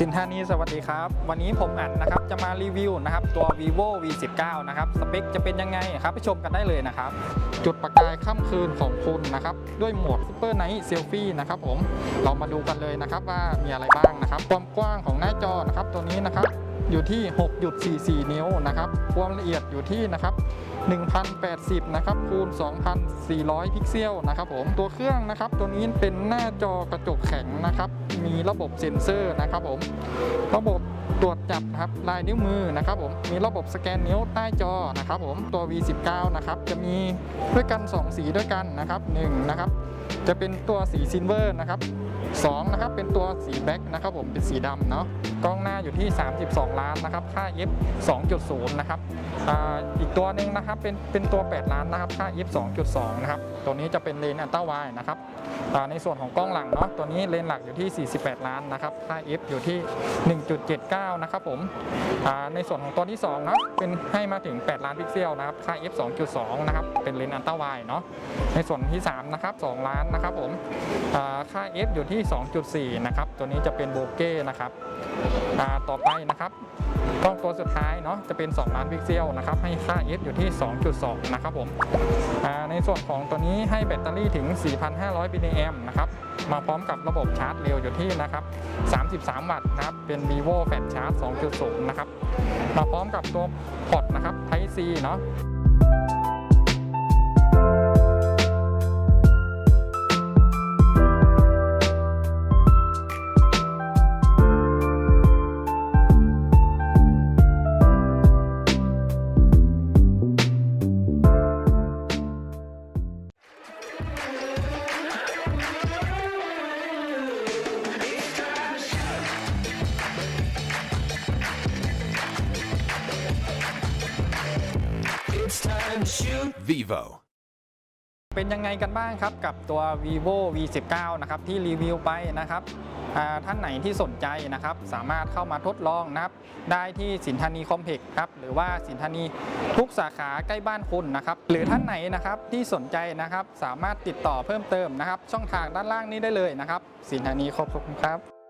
สินธานีสวัสดีครับ วันนี้ผมอัดนะครับจะมารีวิวนะครับตัว vivo v 1 9นะครับสเปคจะเป็นยังไงครับไปชมกันได้เลยนะครับ จุดประกายค่ำคืนของคุณนะครับ ด้วยโหมด Super Night Selfie นะครับผมเรามาดูกันเลยนะครับว่ามีอะไรบ้างนะครับ ความกว้างของหน้าจอนะครับตัวนี้นะครับอยู่ที่ 6.44 นิ้วนะครับ ความละเอียดอยู่ที่นะครับ1080 นะครับ คูณ 2400 พิกเซลนะครับผม ตัวเครื่องนะครับ ตัวนี้เป็นหน้าจอกระจกแข็งนะครับ มีระบบเซ็นเซอร์นะครับผมระบบตรวจจับครับลายนิ้วมือนะครับผมมีระบบสแกนนิ้วใต้จอนะครับผมตัว V19 นะครับจะมีด้วยกัน 2 สีด้วยกันนะครับ1นะครับจะเป็นตัวสีซิลเวอร์นะครับ 2นะครับเป็นตัวสีแบ็กนะครับผมเป็นสีดำเนาะกล้องหน้าอยู่ที่ 32 ล้านนะครับค่า f 2.0 นะครับอ,อีกตัวหนึ่งนะครับเป็นเป็นตัว 8 ล้านนะครับค่า f 2.2 นะครับตัวนี้จะเป็นเลนส์อัลตร้าไวนะครับในส่วนของกล้องหลังเนาะตัวนี้เลนส์หลักอยู่ที่ 48 ล้านนะครับค่า f อยู่ที่ 1.79 นะครับผมในส่วนของตัวที่2นะเป็นให้มาถึง 8 ล้านพิกเซลนะครับค่า f 2.2 นะครับเป็นเลนส์อัลตร้าไวเนาะในส่วนที่3นะครับ2ล้านนะครับผมอ่าค่า f อยู่ที่2.4 นะครับ ตัวนี้จะเป็นโบเก้นะครับต่อไปนะครับกล้องตัวสุดท้ายเนาะจะเป็น 2 ล้านพิกเซลนะครับให้ค่า f อยู่ที่ 2.2 นะครับผมในส่วนของตัวนี้ให้แบตเตอรี่ถึง 4,500มิลลิแอมนะครับมาพร้อมกับระบบชาร์จเร็วอยู่ที่นะครับ 33 วัตต์นะครับเป็น vivo Fast Charge 2.0 นะครับมาพร้อมกับตัวพอร์ตนะครับ Type C เนาะ Vivo. เป็นยังไงกันบ้างครับกับตัว vivo v 1 9นะครับที่รีวิวไปนะครับท่านไหนที่สนใจนะครับ สามารถเข้ามาทดลองนะครับ ได้ที่สินธานีคอมเพล็กซ์ครับหรือว่าสินธานีทุกสาขาใกล้บ้านคุณนะครับ หรือท่านไหนนะครับที่สนใจนะครับ สามารถติดต่อเพิ่มเติมนะครับ ช่องทางด้านล่างนี้ได้เลยนะครับ สินธานีครบครับ